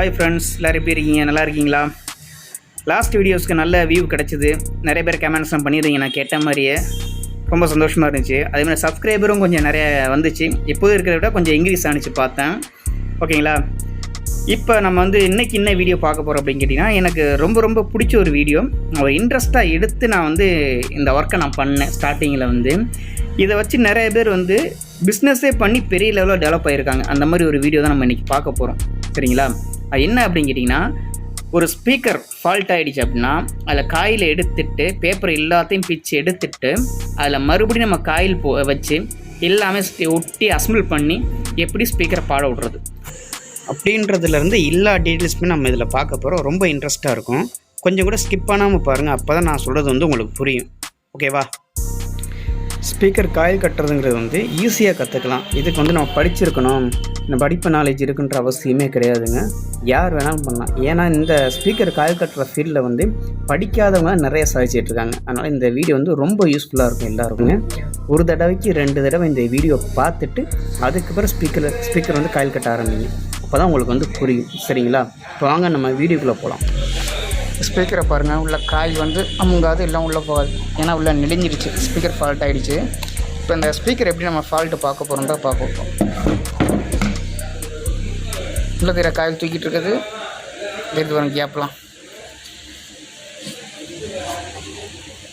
Hi friends எல்லோரும் எப்படி இருக்கீங்க? நல்லா இருக்கீங்களா? லாஸ்ட் வீடியோஸ்க்கு நல்ல வியூ கிடச்சிது. நிறைய பேர் கமெண்ட்ஸ்லாம் பண்ணிடுறீங்க நான் கேட்ட மாதிரியே. ரொம்ப சந்தோஷமாக இருந்துச்சு. அதேமாதிரி சப்ஸ்கிரைபரும் கொஞ்சம் நிறைய வந்துச்சு. இப்போது இருக்கிறத விட கொஞ்சம் இன்க்ரீஸ் ஆனிச்சு பார்த்தேன். ஓகேங்களா? இப்போ நம்ம வந்து இன்றைக்கி என்ன வீடியோ பார்க்க போகிறோம் அப்படின்னு கேட்டிங்கன்னா எனக்கு ரொம்ப ரொம்ப பிடிச்ச ஒரு வீடியோ ஒரு இன்ட்ரெஸ்ட்டாக எடுத்து நான் வந்து இந்த ஒர்க்கை நான் பண்ணேன் ஸ்டார்டிங்கில் வந்து. இதை வச்சு நிறைய பேர் வந்து பிஸ்னஸே பண்ணி பெரிய லெவலில் டெவலப் ஆகிருக்காங்க அந்த மாதிரி ஒரு வீடியோ தான் நம்ம இன்றைக்கி பார்க்க போகிறோம் சரிங்களா? அது என்ன அப்படின்னு கேட்டிங்கன்னா ஒரு ஸ்பீக்கர் ஃபால்ட் ஆகிடுச்சு அப்படின்னா அதில் காயில் எடுத்துட்டு பேப்பர் எல்லாத்தையும் பிச்சு எடுத்துட்டு அதில் மறுபடியும் நம்ம காயில் போ வச்சு எல்லாமே ஒட்டி அசம்பிள் பண்ணி எப்படி ஸ்பீக்கரை பாட விட்றது? அப்படின்றதுலேருந்து எல்லா டீட்டெயில்ஸுமே நம்ம இதில் பார்க்க போகிறோம் ரொம்ப இன்ட்ரெஸ்ட்டாக இருக்கும். கொஞ்சம் கூட ஸ்கிப் பண்ணாமல் பாருங்கள் அப்போ தான் நான் சொல்கிறது வந்து உங்களுக்கு புரியும். ஓகேவா ஸ்பீக்கர் காயில் கட்டுறதுங்கிறது வந்து ஈஸியாக கற்றுக்கலாம் இதுக்கு வந்து நம்ம படிச்சிருக்கணும். படிப்பு நாலேஜ் இருக்குன்ற அவசியமே கிடையாதுங்க. யார் வேணாலும் பண்ணலாம். ஏன்னா இந்த ஸ்பீக்கர் காயில் கட்டுற ஃபீல்டில் வந்து படிக்காதவங்க நிறைய சாதிச்சிட்டு இருக்காங்க. அதனால் இந்த வீடியோ வந்து ரொம்ப யூஸ்ஃபுல்லாக இருக்கும் எல்லாருக்குமே. ஒரு தடவைக்கு ரெண்டு தடவை இந்த வீடியோ பார்த்துட்டு அதுக்கப்புறம் ஸ்பீக்கரில் ஸ்பீக்கர் வந்து காயில் கட்ட ஆரம்பிங்க. அப்போ தான் உங்களுக்கு வந்து புரியும். சரிங்களா? இப்போ வாங்க நம்ம வீடியோக்குள்ளே போகலாம் ஸ்பீக்கரை பாருங்கள் உள்ள காய் வந்து அமுங்காது எல்லாம் உள்ளே போகாது. ஏன்னா உள்ள நெளிஞ்சிருச்சு. ஸ்பீக்கர் ஃபால்ட் ஆகிடுச்சு இப்போ இந்த ஸ்பீக்கர் எப்படி நம்ம ஃபால்ட்டு பார்க்க போகிறோம் தான் பார்க்க போகிறோம் உள்ள தீர காயில் தூக்கிட்டு இருக்குது தெரிஞ்சு வரும் கேப்லாம்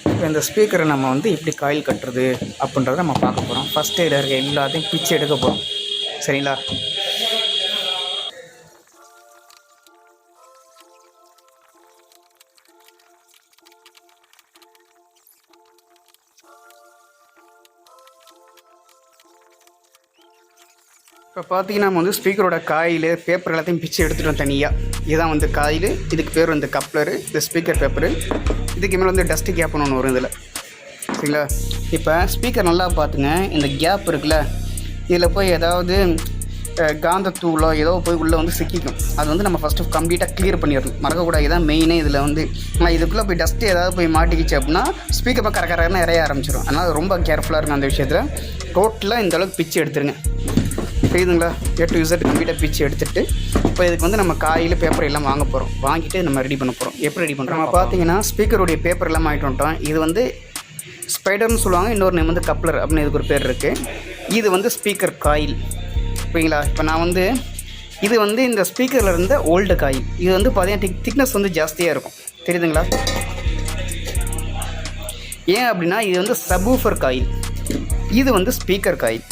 இப்போ இந்த ஸ்பீக்கரை நம்ம வந்து எப்படி காயில் கட்டுறது அப்படின்றத நம்ம பார்க்க போகிறோம் ஃபஸ்ட் எய்டாக இருக்க எல்லாத்தையும் பிச்சு எடுக்க போகிறோம் சரிங்களா? இப்போ பார்த்தீங்கன்னா நம்ம வந்து ஸ்பீக்கரோட காயில் பேப்பர் எல்லாத்தையும் பிச்சு எடுத்துட்டோம் தனியாக இதுதான் வந்து காயில் இதுக்கு பேர் வந்து கப்ளரு இந்த ஸ்பீக்கர் பேப்பரு இதுக்கு மேலே வந்து டஸ்ட்டு கேப்னு ஒன்று வரும் இதில். சரிங்களா? இப்போ ஸ்பீக்கர் நல்லா பார்த்துங்க இந்த கேப் இருக்குல்ல இதில் போய் ஏதாவது காந்த காந்தத்தூளோ ஏதோ போய் உள்ளே வந்து சிக்கிக்கும். அது வந்து நம்ம ஃபஸ்ட்டு கம்ப்ளீட்டாக க்ளியர் பண்ணிடணும். மறக்கக்கூடாது. இதான் மெயினே இதில் வந்து. ஆனால் இதுக்குள்ளே போய் டஸ்ட்டு ஏதாவது போய் மாட்டிக்கிச்சு அப்படின்னா ஸ்பீக்கர் பக்கம் கர கரன்னு இறைய ஆரம்பிச்சிடும் அதனால் ரொம்ப கேர்ஃபுல்லாக இருக்கும் அந்த விஷயத்தில். டோட்டலாக இந்த அளவுக்கு பிச்சு எடுத்துருங்க. புரியுதுங்களா? ஏ டு இசட் கம்ப்ளீட்டாக பிச்சு எடுத்துட்டு இப்போ இதுக்கு வந்து நம்ம காயில் பேப்பர் எல்லாம் வாங்க போகிறோம் வாங்கிட்டு நம்ம ரெடி பண்ண போகிறோம் எப்படி ரெடி பண்ணுறோம் நம்ம பார்த்தீங்கன்னா ஸ்பீக்கருடைய பேப்பர் எல்லாம் வாங்கிட்டு வந்துட்டோம். இது வந்து ஸ்பைடர்னு சொல்லுவாங்க இன்னொரு நேம் வந்து கப்ளர் அப்படின்னு இதுக்கு ஒரு பேர் இருக்குது இது வந்து ஸ்பீக்கர் காயில் ஓகேங்களா இப்போ நான் வந்து இது வந்து இந்த ஸ்பீக்கரில் இருந்த ஓல்டு காயில் இது வந்து பார்த்தீங்கன்னா திக் திக்னஸ் வந்து ஜாஸ்தியாக இருக்கும். தெரியுதுங்களா? ஏன் அப்படின்னா இது வந்து சபூஃபர் காயில் இது வந்து ஸ்பீக்கர் காயில்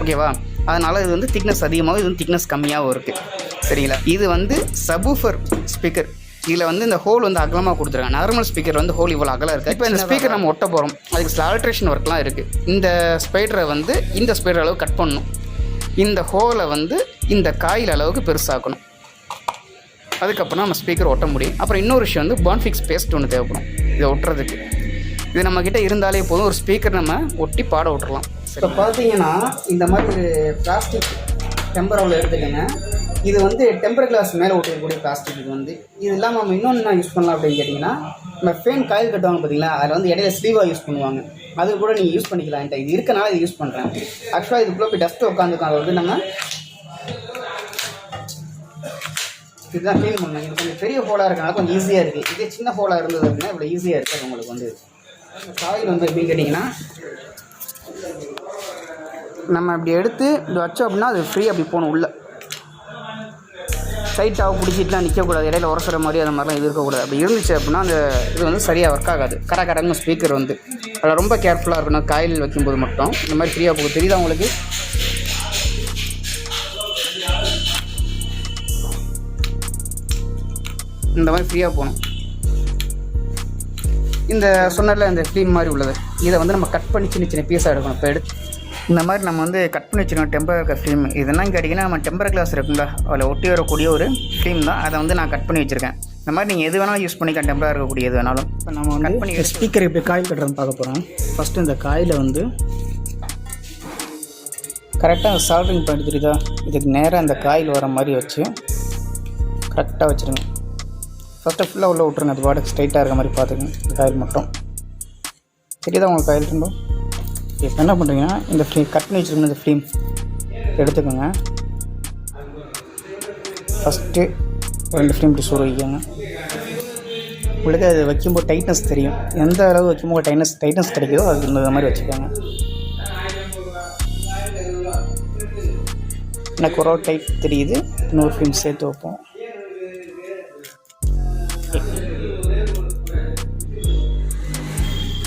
ஓகேவா அதனால் இது வந்து திக்னஸ் அதிகமாகவும் இது வந்து திக்னஸ் கம்மியாகவும் இருக்குது சரிங்களா? இது வந்து சபூஃபர் ஸ்பீக்கர் இதில் வந்து இந்த ஹோல் வந்து அகலமாக கொடுத்துருக்காங்க. நார்மல் ஸ்பீக்கர் வந்து ஹோல் இவ்வளோ அகலம் இருக்குது. இப்போ இந்த ஸ்பீக்கர் நம்ம ஒட்ட போகிறோம் அதுக்கு சில ஆல்ட்ரேஷன் ஒர்க்லாம் இருக்குது இந்த ஸ்பைடரை வந்து இந்த ஸ்பைடர் அளவு கட் பண்ணணும். இந்த ஹோலை வந்து இந்த காயில் அளவுக்கு பெருசாக்கணும். அதுக்கப்புறம் நம்ம ஸ்பீக்கர் ஒட்ட முடியும். அப்புறம் இன்னொரு விஷயம் வந்து பான்ஃபிக்ஸ் பேஸ்ட் ஒன்று தேவைப்படும். இதை ஒட்டுறதுக்கு. இது நம்மக்கிட்ட இருந்தாலே போதும். ஒரு ஸ்பீக்கர் நம்ம ஒட்டி பாட விட்டுறலாம். இப்போ பார்த்தீங்கன்னா இந்த மாதிரி ஒரு பிளாஸ்டிக் டெம்பரோவில் எடுத்துக்கோங்க. இது வந்து டெம்பர் கிளாஸ் மேலே ஓட்டிக்கக்கூடிய பிளாஸ்டிக் இது வந்து. இது இல்லாமல் நம்ம இன்னொன்று என்ன யூஸ் பண்ணலாம் அப்படின்னு கேட்டிங்கன்னா நம்ம ஃபேன் காயில் கட்டுவாங்க பார்த்தீங்களா? அதில் வந்து இடையில ஸ்லீவாக யூஸ் பண்ணுவாங்க. அது கூட நீங்கள் யூஸ் பண்ணிக்கலாம் இது இருக்கனால இது யூஸ் பண்ணுறேன் ஆக்சுவலாக இதுக்குள்ளே போய் டஸ்ட்டு உட்காந்துருக்கோம் அதை வந்து நம்ம இதுதான் க்ளீன் பண்ணணும். இது கொஞ்சம் பெரிய ஹோலாக இருக்கனால கொஞ்சம் ஈஸியாக இருக்குது இதே சின்ன ஹோலாக இருந்தது அப்படின்னா இவ்வளோ ஈஸியாக இருக்குது உங்களுக்கு வந்து. காயில் வந்து எப்படின்னு கேட்டிங்கன்னா நம்ம இப்படி எடுத்து இப்படி வச்சோம் அப்படின்னா அது ஃப்ரீ அப்படி போகணும் உள்ளே. டைட்டாக பிடிச்சிட்டுலாம் நிற்கக்கூடாது இடையில உரசுற மாதிரி அந்த மாதிரிலாம் இது இருக்கக்கூடாது. அப்படி இருந்துச்சு அப்படின்னா அந்த இது வந்து சரியாக ஒர்க் ஆகாது. கடை கடங்கும் ஸ்பீக்கர் வந்து. அதில் ரொம்ப கேர்ஃபுல்லாக இருக்கணும். காயில் வைக்கும்போது மட்டும். இந்த மாதிரி ஃப்ரீயாக போகும் தெரியுதா உங்களுக்கு? இந்த மாதிரி ஃப்ரீயாக போகணும். இந்த சொன்னதில் இந்த ஃபிலிம் மாதிரி உள்ளது. இதை வந்து நம்ம கட் பண்ணி சின்ன சின்ன பீஸாக எடுக்கணும். இப்போ எடுத்து இந்த மாதிரி நம்ம வந்து கட் பண்ணி வச்சுருக்கோம் டெம்பர் இருக்க ஃபிலிம் இதெல்லாம் கேட்டிங்கன்னா நம்ம டெம்பர் கிளாஸ் இருக்குங்களா அதில் ஒட்டி வரக்கூடிய ஒரு ஃபிலிம் தான். அதை வந்து நான் கட் பண்ணி வச்சுருக்கேன். இந்த மாதிரி நீங்கள் எது வேணாலும் யூஸ் பண்ணிக்கலாம் டெம்பராக இருக்கக்கூடிய எது வேணாலும். இப்போ நம்ம கட் பண்ணி ஸ்பீக்கர் எப்படி காயில் கட்டுறதுன்னு பார்க்க போகிறோம் ஃபஸ்ட்டு இந்த காயில் வந்து கரெக்டாக சால்ட்ரிங் பாயிண்ட் தெரியுதா? இதுக்கு நேராக அந்த காயில் வர மாதிரி வச்சு கரெக்டாக வச்சுருங்க. ஃபஸ்ட்டு ஃபுல்லாக உள்ளே விட்ருங்க அது பாட்டுக்கு ஸ்ட்ரைட்டாக இருக்க மாதிரி பார்த்துக்கங்க. இந்த காயில் மட்டும். தெரியுதா உங்களுக்கு காயில் இருந்தோம் இப்போ என்ன பண்ணுறீங்கன்னா இந்த ஃப்ரீ கட் பண்ணி வச்சுருக்கணும் இந்த ஃப்ரீம் எடுத்துக்கோங்க. ஃபஸ்ட்டு ரெண்டு ஃப்ரீம் இப்படி சூடு வைக்கோங்க. உங்களுக்கு அது வைக்கும்போது டைட்னஸ் தெரியும். எந்த அளவு வைக்கும்போது டைட்னஸ் டைட்னஸ் கிடைக்குதோ அது இந்த மாதிரி வச்சுக்கோங்க. எனக்கு ஒரு டைட் தெரியுது. இன்னொரு ஃப்ரேம் சேர்த்து வைப்போம்.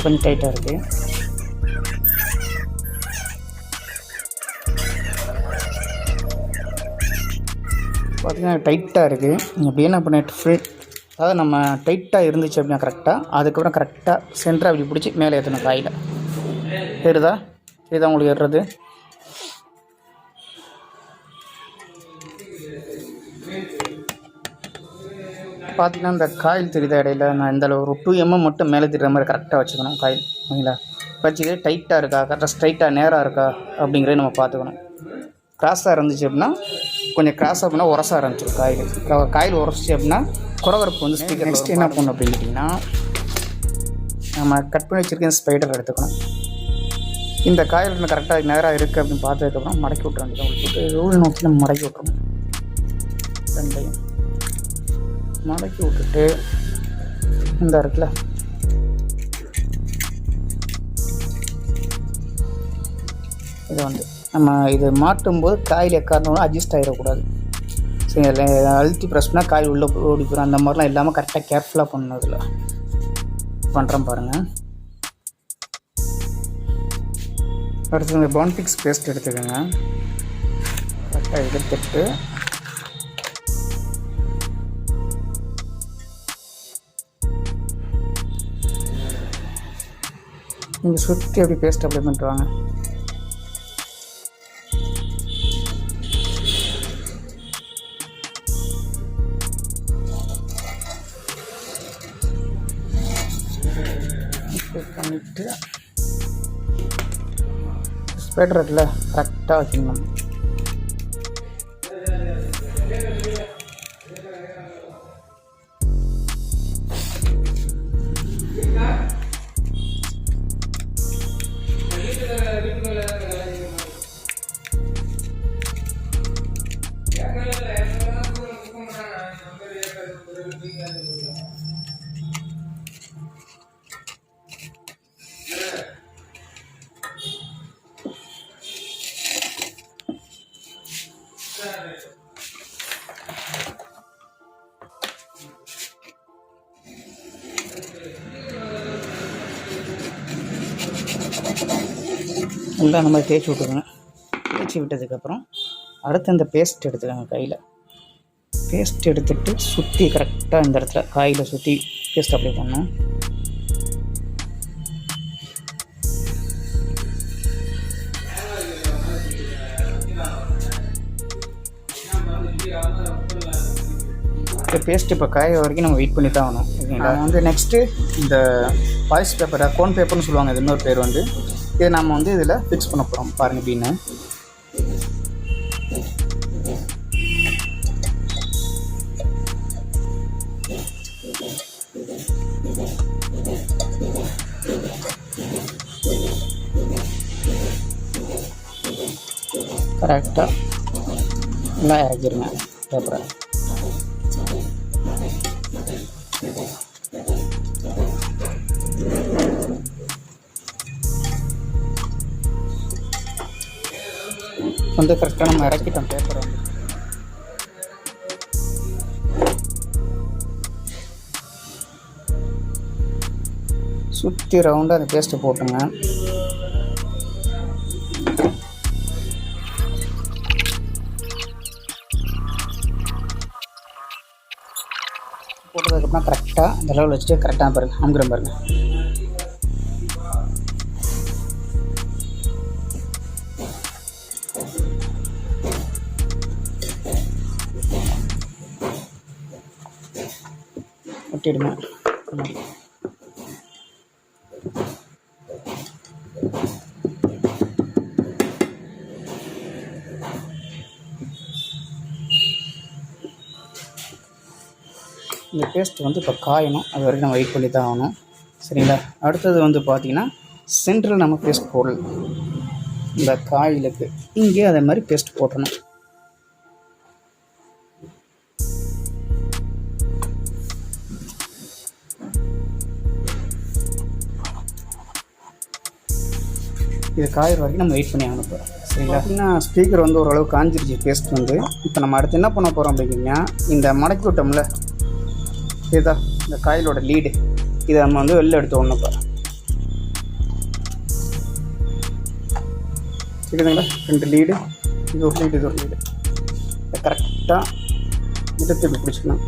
கொஞ்சம் டைட்டாக இருக்குது பார்த்தீங்கன்னா டைட்டாக இருக்குது நீங்கள் அப்படியே என்ன பண்ணிட்டு ஃப்ரீ அதாவது நம்ம டைட்டாக இருந்துச்சு அப்படின்னா கரெக்டாக அதுக்கப்புறம் கரெக்டாக சென்டராக அப்படி பிடிச்சி மேலே ஏற்றணும் காயில் ஏறுதா இதுதான் உங்களுக்கு ஏறுறது? பார்த்தீங்கன்னா இந்த காயில் தெரியுதா இடையில? நான் இந்த அளவு ஒரு டூ எம்எம் மட்டும் மேலே தெரியுற மாதிரி கரெக்டாக வச்சுக்கணும் காயில் ஓகேங்களா வச்சுக்கிட்டு டைட்டாக இருக்கா? கரெக்டாக ஸ்ட்ரைட்டாக நேராக இருக்கா? அப்படிங்கிறத நம்ம பார்த்துக்கணும். கிராஸாக இருந்துச்சு அப்படின்னா கொஞ்சம் கிராஸ் அப்படின்னா உரச ஆரம்பிச்சிடும் காயில் க- காயில் உரசிச்சு அப்படின்னா குறவரப்பு வந்து ஸ்பீக்கர் நெக்ஸ்ட் என்ன பண்ணணும் அப்படின்னு கேட்டிங்கன்னா நம்ம கட் பண்ணி வச்சிருக்க ஸ்பைடர் எடுத்துக்கணும். இந்த காயில் இன்னும் கரெக்டாக நேராக இருக்குது அப்படின்னு பார்த்ததுக்கப்புறம் மடக்கி விட்ற வேண்டியது உங்களுக்கு ரூல் நோக்கி நம்ம மடக்கி விட்றணும் ரெண்டையும் மடக்கி விட்டுட்டு இந்த இருக்குல்ல இதை வந்து நம்ம இது மாட்டும்போது காயில் எக்காரணம் அட்ஜஸ்ட் ஆகிடக்கூடாது சரி அதில் அழுத்தி ப்ரெஸ் காய் உள்ளே ஓடி போகிறோம் அந்த மாதிரிலாம் இல்லாமல் கரெக்டாக கேர்ஃபுல்லாக பண்ணணும் பண்ணுறேன் பாருங்கள் அடுத்து இந்த பான்பிக்ஸ் பேஸ்ட் எடுத்துக்கோங்க. கரெக்டாக எடுத்துட்டு. நீங்கள் சுற்றி அப்படி பேஸ்ட் அப்ளை பண்ணிட்டு வாங்க. ஸ்பெடர் இருக்குல்ல கரெக்டாக வைக்கணும் அந்த மாதிரி தேய்ச்சி விட்டுக்கோங்க தேய்ச்சி விட்டதுக்கப்புறம் அடுத்து அந்த பேஸ்ட் எடுத்துக்கோங்க கையில். பேஸ்ட் எடுத்துட்டு சுற்றி கரெக்டாக இந்த இடத்துல காயில் சுற்றி பேஸ்ட் அப்ளை பண்ணணும். இந்த பேஸ்ட் இப்போ காய வரைக்கும் நம்ம வெயிட் பண்ணி தான் ஆகணும். ஓகேங்களா? வந்து நெக்ஸ்ட்டு இந்த வாய்ஸ் பேப்பர் கோன் பேப்பர்னு சொல்லுவாங்க இது இன்னொரு பேர் வந்து. இதை நம்ம வந்து இதில் ஃபிக்ஸ் பண்ண போகிறோம் பாருங்கள் பீனை கரெக்டாக நல்லா இறக்கிடுங்க பேப்பரை வந்து கரெக்டாக நம்ம இறக்கிட்டோம் பேப்பர் வந்து. சுற்றி ரவுண்டாக அந்த பேஸ்ட்டு போட்டுங்க. போட்டதுக்கப்புறம் கரெக்டாக இந்த லெவல் வச்சுட்டு கரெக்டாக பாருங்கள் அமுக்குறேன் பாருங்கள் ஒட்டிடுங்க இந்த பேஸ்ட் வந்து இப்போ காயணும். அது வரைக்கும் நம்ம வெயிட் பண்ணி தான் ஆகணும். சரிங்களா? அடுத்தது வந்து பார்த்தீங்கன்னா சென்டரில் நம்ம பேஸ்ட் போடலாம் இந்த காயிலுக்கு. இங்கே அதே மாதிரி பேஸ்ட் போட்டணும். இது காயிற வரைக்கும் நம்ம வெயிட் பண்ணி ஆகணும் போகிறோம் சரிங்களா? அப்படின்னா ஸ்பீக்கர் வந்து ஓரளவு காஞ்சிருச்சு பேஸ்ட் வந்து. இப்போ நம்ம அடுத்து என்ன பண்ண போகிறோம் அப்படிங்கன்னா இந்த மடக்கி விட்டோம்ல இதுதான் இந்த காயிலோட லீடு இதை நம்ம வந்து வெளில எடுத்து ஒன்று போகிறோம் கேட்குதுங்களா ரெண்டு லீடு இது ஒரு லீடு இது ஒரு லீடு கரெக்டாக எடுத்து இப்படி பிடிச்சிக்கலாம்.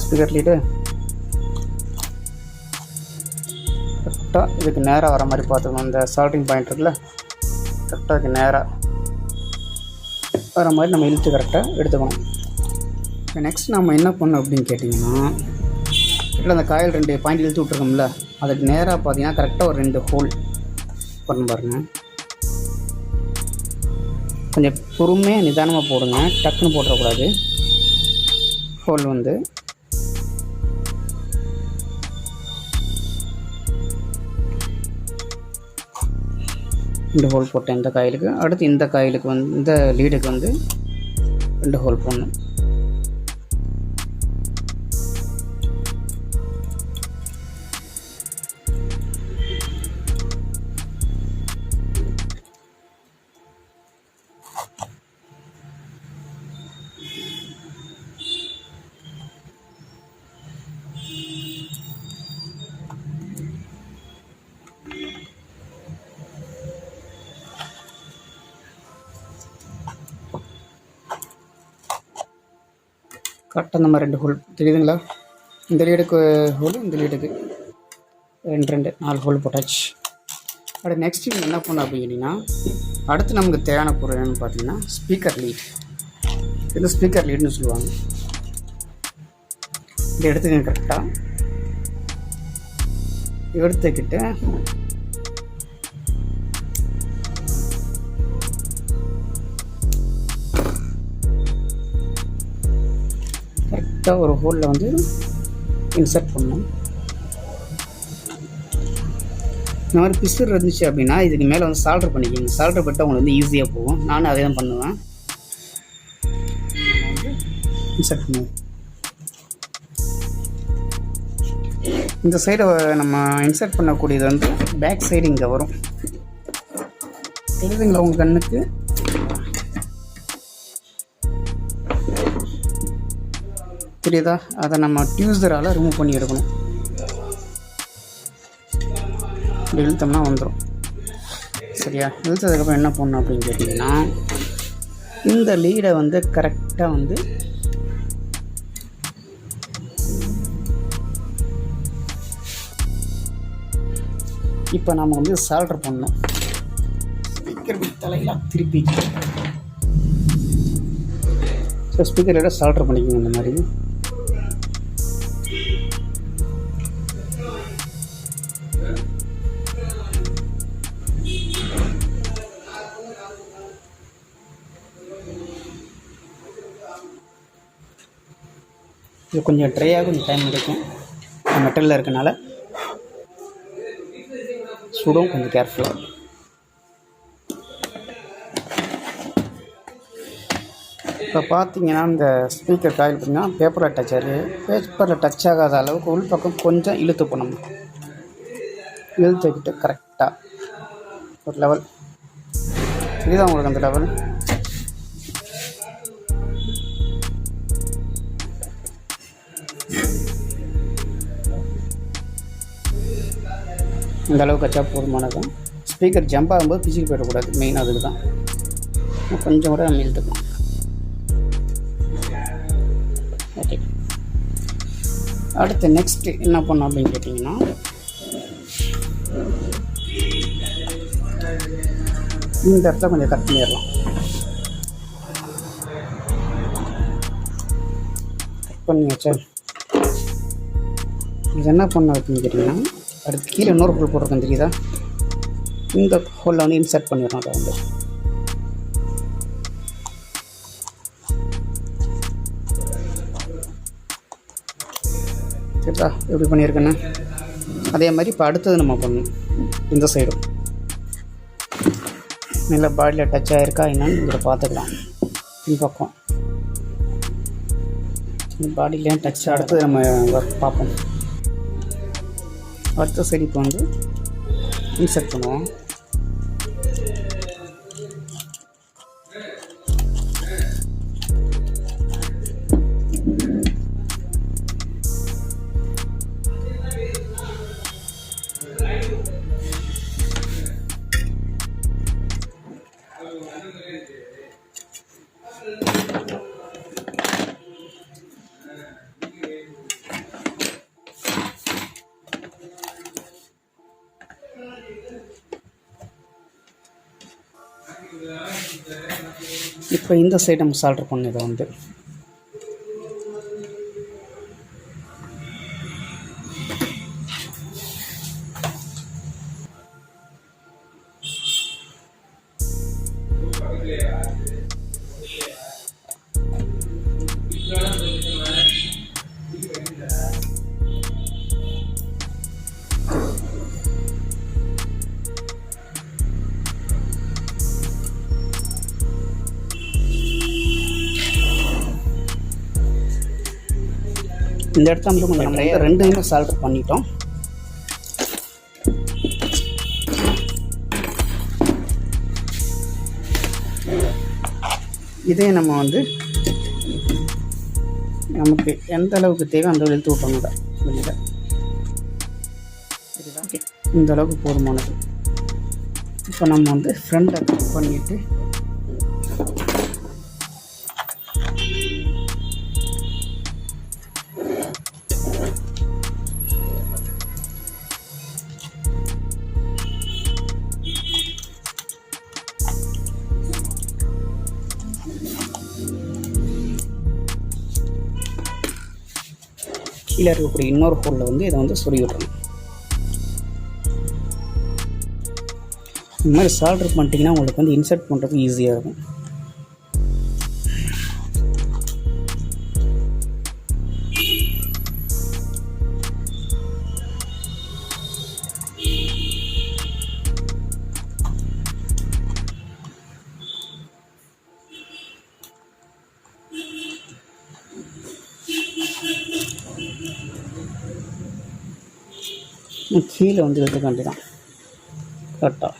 ஸ்பீக்கர் லீடு கரெக்டாக இதுக்கு நேராக வர மாதிரி பார்த்துக்கணும். இந்த சால்ட்டிங் பாயிண்ட் இருக்குல்ல? கரெக்டாக இதுக்கு நேராக வர மாதிரி நம்ம இழுத்து கரெக்டாக எடுத்துக்கணும். இப்போ நெக்ஸ்ட் நம்ம என்ன பண்ணோம் அப்படின்னு கேட்டிங்கன்னா இல்லை அந்த காயில் ரெண்டு பாயிண்ட் இழுத்து விட்ருக்கோம்ல அதுக்கு நேராக பார்த்தீங்கன்னா கரெக்டாக ஒரு ரெண்டு ஹோல் பண்ண பாருங்கள் கொஞ்சம் பொறுமையாக நிதானமாக போடுங்க. டக்குன்னு போட்டுறக்கூடாது. ஹோல் வந்து ரெண்டு ஹோல் போட்டேன். இந்த காயிலுக்கு. அடுத்து இந்த காயிலுக்கு வந்து இந்த லீடுக்கு வந்து ரெண்டு ஹோல் போடணும். கரெக்டாக நம்ம ரெண்டு ஹோல் தெரியுதுங்களா? இந்த லீடுக்கு ஹோல் இந்த லீடுக்கு ரெண்டு ரெண்டு நாலு ஹோல் போட்டாச்சு. அடுத்து நெக்ஸ்ட் நீங்கள் என்ன பண்ணணும் அப்படிங்கன்னா அடுத்து நமக்கு தேவையான பொருள் என்னென்னு பார்த்தீங்கன்னா ஸ்பீக்கர் லீட் இது ஸ்பீக்கர் லீட்னு சொல்லுவாங்க. இதை எடுத்துக்கங்க கரெக்டாக எடுத்துக்கிட்டு கரெக்டாக ஒரு ஹோலில் வந்து இன்சர்ட் பண்ணணும். இந்த மாதிரி பிஸ்டர் இருந்துச்சு அப்படின்னா இதுக்கு மேலே வந்து சால்டர் பண்ணிக்கோங்க. சால்டர் பட்டு உங்களுக்கு வந்து ஈஸியாக போகும். நானும் அதே தான் பண்ணுவேன். இன்சர்ட் பண்ணுவோம் இந்த சைடை நம்ம இன்சர்ட் பண்ணக்கூடியது வந்து பேக் சைடு இங்கே வரும். தெரியுதுங்களா உங்கள் கண்ணுக்கு தெரியுதா அதை நம்ம டியூசரால் ரிமூவ் பண்ணி எடுக்கணும். இப்படி இழுத்தோம்னா வந்துடும் சரியா? இழுத்ததுக்கப்புறம் என்ன பண்ணணும் அப்படின்னு கேட்டிங்கன்னா இந்த லீடை வந்து கரெக்டாக வந்து இப்போ நம்ம வந்து சால்டர் பண்ணணும். ஸ்பீக்கர் தலையெல்லாம் திருப்பி. ஸோ ஸ்பீக்கரோட சால்டர் பண்ணிக்கோங்க இந்த மாதிரி. இது கொஞ்சம் ட்ரையாக கொஞ்சம் டைம் எடுக்கும் மெட்டலில் இருக்கனால. சுடும் கொஞ்சம் கேர்ஃபுல்லாக இப்போ பார்த்தீங்கன்னா இந்த ஸ்பீக்கர் காயில் பார்த்தீங்கன்னா பேப்பரில் டச் ஆகுது பேப்பரில் டச் ஆகாத அளவுக்கு உள் பக்கம் கொஞ்சம் இழுத்து போனோம் இழுத்துக்கிட்டு கரெக்டாக ஒரு லெவல் இதுதான் உங்களுக்கு அந்த லெவல் இந்த அளவுக்கு வச்சா போதுமானது ஸ்பீக்கர் ஜம்ப் ஆகும்போது பிச்சுக்கு போயிடக்கூடாது மெயின் அதுக்கு தான் கொஞ்சம் கூட நம்ம இழுத்துக்கலாம் ஓகே அடுத்து நெக்ஸ்ட்டு என்ன பண்ணோம் அப்படின்னு கேட்டிங்கன்னா இந்த இடத்துல கொஞ்சம் கட் பண்ணிடலாம். கட் பண்ணி வச்சா இது என்ன பண்ண அப்படின்னு கேட்டிங்கன்னா அடுத்து கீழே இன்னொரு ஹோல் போட்டிருக்கேன் தெரியுதா? இந்த ஹோலில் வந்து இன்சர்ட் பண்ணிடணும் அதை வந்து. சரிதா? எப்படி பண்ணியிருக்கேன்னு? அதே மாதிரி இப்போ அடுத்தது நம்ம பண்ணணும். இந்த சைடும் நல்லா பாடியில் டச் ஆகிருக்கா என்னன்னு இதில் பார்த்துக்கலாம். பின்பக்கம் பாடியிலேயும் டச் அடுத்தது நம்ம ஒர்க் பார்ப்போம். அடுத்த சைடு இப்போ வந்து இன்சர்ட் பண்ணுவோம். இந்த சைடு நம்ம சால்டர் பண்ணிடுறோம் வந்து இந்த இடத்த மட்டும் கொஞ்சம் நம்ம வந்து ரெண்டையுமே சால்டர் பண்ணிட்டோம். இதே நம்ம வந்து நமக்கு எந்த அளவுக்கு தேவை அந்த இழுத்து விட்டோம் வெளியில். ஓகே. இந்த அளவுக்கு போதுமானது. இப்போ நம்ம வந்து ஃப்ரண்ட்டை கட் பண்ணிவிட்டு கீழே இருக்கக்கூடிய இன்னொரு ஹோலில் வந்து இதை வந்து சொருகி விட்டுறணும். இந்த மாதிரி சால்டர் பண்ணிட்டீங்கன்னா உங்களுக்கு வந்து இன்சர்ட் பண்ணுறதுக்கு ஈஸியாக இருக்கும். கீழே வந்து எடுத்துக்காண்டி தான் கரெக்டாக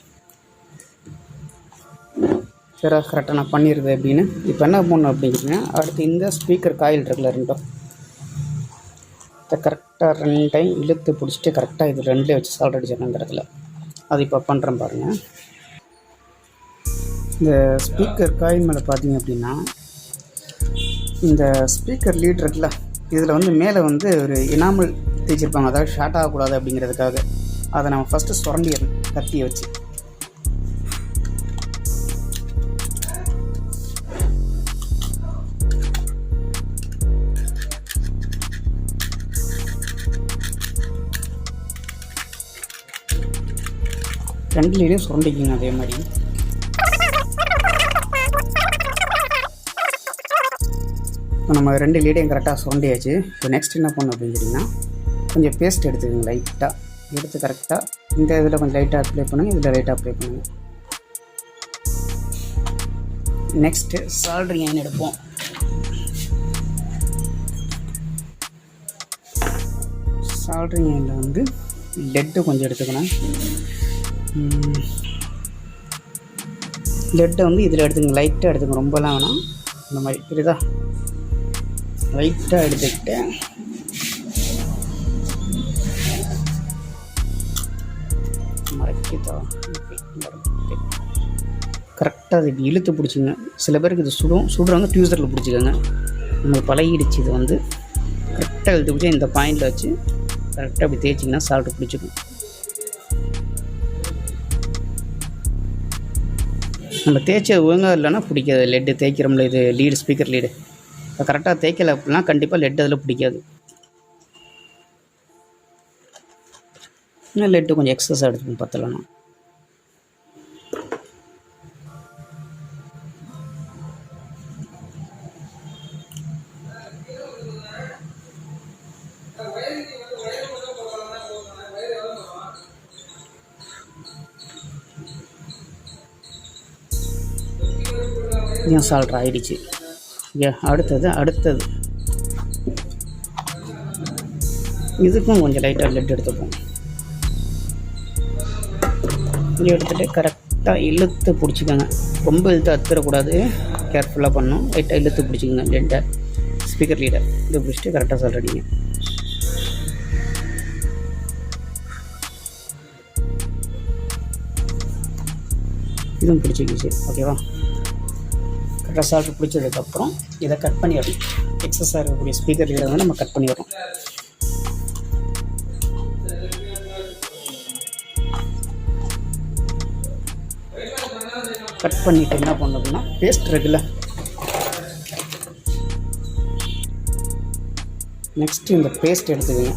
சரி கரெக்டாக நான் பண்ணிடுது அப்படின்னு இப்போ என்ன பண்ணணும் அப்படிங்கிறீங்க அடுத்து இந்த ஸ்பீக்கர் காயில் இருக்குல்ல ரெண்டும் இதை கரெக்டாக ரெண்டு டைம் இழுத்து பிடிச்சிட்டு கரெக்டாக இது ரெண்டுலேயே வச்சு சால்ட் அடிச்சிடணும் இந்த இடத்துல அது இப்போ பண்ணுறேன் பாருங்கள் இந்த ஸ்பீக்கர் காயில் மேலே பார்த்தீங்க அப்படின்னா இந்த ஸ்பீக்கர் லீட் இருக்குல்ல இதில் வந்து மேலே வந்து ஒரு இனாமல் தேய்ச்சிருப்பாங்க அதாவது ஷார்ட் ஆகக்கூடாது அப்படிங்கிறதுக்காக. அதை நம்ம ஃபஸ்ட்டு சுரண்டிடணும் கத்தியை வச்சு. ரெண்டுலேயும் சுரண்டிக்கிங்க அதே மாதிரி. இப்போ நம்ம ரெண்டு லீடையும் கரெக்டாக சுரண்டியாச்சு. இப்போ நெக்ஸ்ட் என்ன பண்ணணும் அப்படின்னு கேட்டிங்கன்னா கொஞ்சம் பேஸ்ட் எடுத்துக்கோங்க லைட்டாக எடுத்து கரெக்டாக இந்த இதில் கொஞ்சம் லைட்டாக அப்ளை பண்ணுங்கள் இதில் லைட்டாக அப்ளை பண்ணுங்கள் நெக்ஸ்ட்டு சால்ட்ரிங் ஏன் எடுப்போம். சால்ட்ரிங் ஏனில் வந்து லெட்டு கொஞ்சம் எடுத்துக்கணும் லெட்டை வந்து இதில் எடுத்துக்கங்க லைட்டாக எடுத்துக்கங்க ரொம்பலாம் வேணாம். இந்த மாதிரி புரியுதா? லைட்டாக எடுத்துக்கிட்டு மறைக்குதா கரெக்டாக அது இப்படி இழுத்து பிடிச்சிங்க. சில பேருக்கு இது சுடும் சுடுறவங்க டியூசரில் பிடிச்சிக்கோங்க. நம்மளுக்கு பழகிடுச்சு இது வந்து. கரெக்டாக இழுத்து பிடிச்சி இந்த பாயிண்டில் வச்சு கரெக்டாக அப்படி தேய்ச்சிங்கன்னா சால்ட்டு பிடிச்சிக்கும் நம்ம தேய்ச்ச ஒழுங்காக இல்லைன்னா பிடிக்காது. லெட்டு தேய்க்கிறோம்ல இது லீடு ஸ்பீக்கர் லீடு கரெக்டாக தேய்க்கல அப்படின்னா கண்டிப்பாக லெட் அதில் பிடிக்காது. இன்னும் லெட்டு கொஞ்சம் எக்ஸஸாக எடுத்துக்கணும் பத்தலைன்னா. ஏன் சால்ட் ஆயிடுச்சு. ஏ அடுத்தது அடுத்தது. இதுக்கும் கொஞ்சம் லைட்டாக லெட் எடுத்துப்போம். இது எடுத்துகிட்டு கரெக்டாக இழுத்து பிடிச்சிக்கோங்க. ரொம்ப இழுத்து அத்துறக்கூடாது. கேர்ஃபுல்லாக பண்ணணும். லைட்டாக இழுத்து பிடிச்சிக்கோங்க லெட்டை ஸ்பீக்கர் லீடர் இதை பிடிச்சிட்டு கரெக்டாக சொல்கிறீங்க இதுவும் பிடிச்சிக்கிச்சு. ஓகேவா கரெக்டாக சால்ட் பிடிச்சதுக்கப்புறம் இதை கட் பண்ணிடணும் எக்ஸஸாக இருக்கக்கூடிய ஸ்பீக்கர் லீடர் வந்து நம்ம கட் பண்ணிடுறோம் பண்ணிவிட்டு என்ன பண்ணணும்னா பேஸ்ட் இருக்குல்ல நெக்ஸ்ட் இந்த பேஸ்ட் எடுத்துக்கங்க.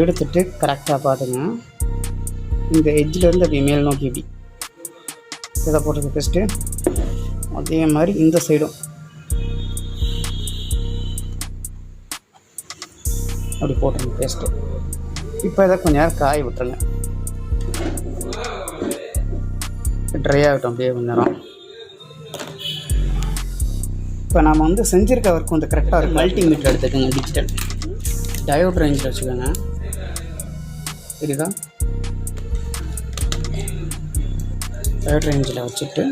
எடுத்துட்டு கரெக்டாக பார்த்துங்க இந்த எஜ்ஜிலேருந்து அப்படி மேல் நோக்கி இப்படி. இதை போட்டுருக்க பேஸ்ட்டு அதே மாதிரி இந்த சைடும் அப்படி போட்டுருங்க பேஸ்ட்டு இப்போ இதை கொஞ்சம் நேரம் காய விட்டுருங்க. ட்ரை ஆகட்டும் அப்படியே கொஞ்ச நேரம் இப்போ நம்ம வந்து செஞ்சுருக்க ஒர்க் வந்து கரெக்டாக இருக்கும் மல்டிமீட்டர் எடுத்துக்கோங்க டிஜிட்டல் டயோட் ரேஞ்சில் வச்சுக்கோங்க. புரியுதா? டயோட் ரேஞ்சில் வச்சுட்டு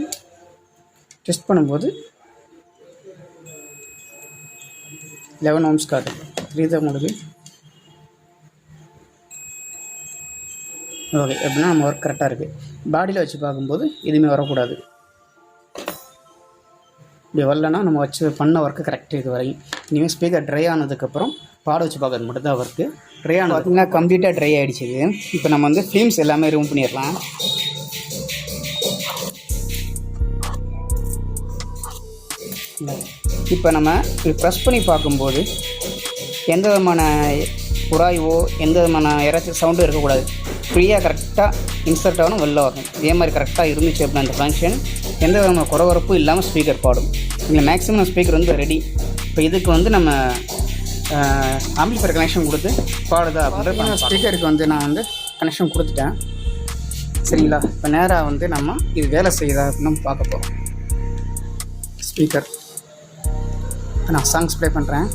டெஸ்ட் பண்ணும்போது லெவன் ஓம்ஸ் காட்டும். புரியுதா உங்களுக்கு? ஓகே எப்படின்னா நம்ம ஒர்க் கரெக்டாக இருக்குது பாடியில் வச்சு பார்க்கும்போது எதுவுமே வரக்கூடாது. இப்படி வரலன்னா நம்ம வச்சு பண்ண ஒர்க்கு கரெக்டாக இது வரையும். இனிமேல் ஸ்பீக்கர் ட்ரை ஆனதுக்கப்புறம் பாட வச்சு பார்க்கறது மட்டும் தான் ஒர்க்கு ட்ரை ஆனது பார்த்தீங்கன்னா கம்ப்ளீட்டாக ட்ரை ஆகிடுச்சு இப்போ நம்ம வந்து ஃபிலிம்ஸ் எல்லாமே ரிமூவ் பண்ணிடலாம். இப்போ நம்ம ப்ரெஸ் பண்ணி பார்க்கும்போது எந்த விதமான உராய்வோ எந்த விதமான இறச்சி சவுண்டும் இருக்கக்கூடாது. ஃப்ரீயாக கரெக்டாக இன்சர்ட் ஆகணும் வெளில வரணும். இதே மாதிரி கரெக்டாக இருந்துச்சு அப்படின்னா அந்த ஃபங்க்ஷன் எந்த விதமான குறவரப்பும் இல்லாமல் ஸ்பீக்கர் பாடும். இதில் மேக்ஸிமம் ஸ்பீக்கர் வந்து ரெடி இப்போ இதுக்கு வந்து நம்ம ஆம்பிளிஃபயர் கனெக்ஷன் கொடுத்து பாடுதா அப்படின்ற ஸ்பீக்கருக்கு வந்து நான் வந்து கனெக்ஷன் கொடுத்துட்டேன். சரிங்களா? இப்போ நேராக வந்து நம்ம இது வேலை செய்யுதா அப்படின்னு பார்க்க போகிறோம் ஸ்பீக்கர் நான் சாங்ஸ் ப்ளே பண்ணுறேன்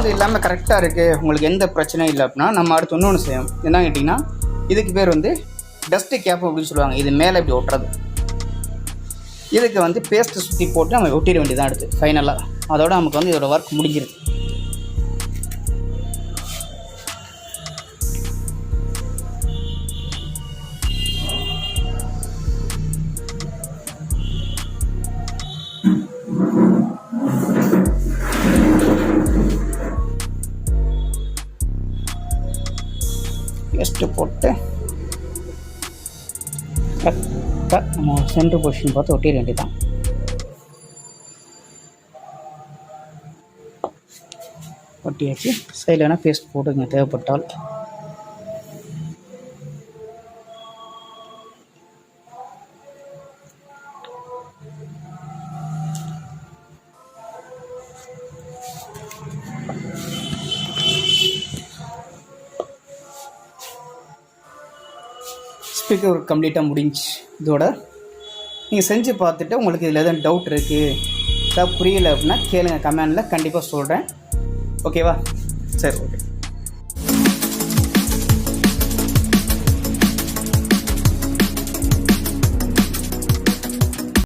வந்து இல்லாமல் கரெக்டாக இருக்குது உங்களுக்கு எந்த பிரச்சனையும் இல்லை அப்படின்னா நம்ம அடுத்து இன்னொன்று செய்யும் என்ன கேட்டிங்கன்னா இதுக்கு பேர் வந்து டஸ்ட்டு கேப் அப்படின்னு சொல்லுவாங்க. இது மேலே இப்படி ஒட்டுறது. இதுக்கு வந்து பேஸ்ட்டு சுற்றி போட்டு நம்ம ஒட்டிட வேண்டியதான் அடுத்து ஃபைனலாக அதோட நமக்கு வந்து இதோட ஒர்க் முடிஞ்சிருக்கு சென்ட்ரு பொசிஷன் பார்த்து ஒட்டிட வேண்டியதான் ஒட்டியாச்சு. சைடில் வேணால் பேஸ்ட் போட்டுங்க தேவைப்பட்டால். ஸ்பீக்கர் ஒர்க் கம்ப்ளீட்டாக முடிஞ்சு. இதோட நீங்கள் செஞ்சு பார்த்துட்டு உங்களுக்கு இதில் எதுவும் டவுட் இருக்குது ஏதாவது புரியலை அப்படின்னா கேளுங்க கமெண்டில் கண்டிப்பாக சொல்கிறேன் ஓகேவா சரி ஓகே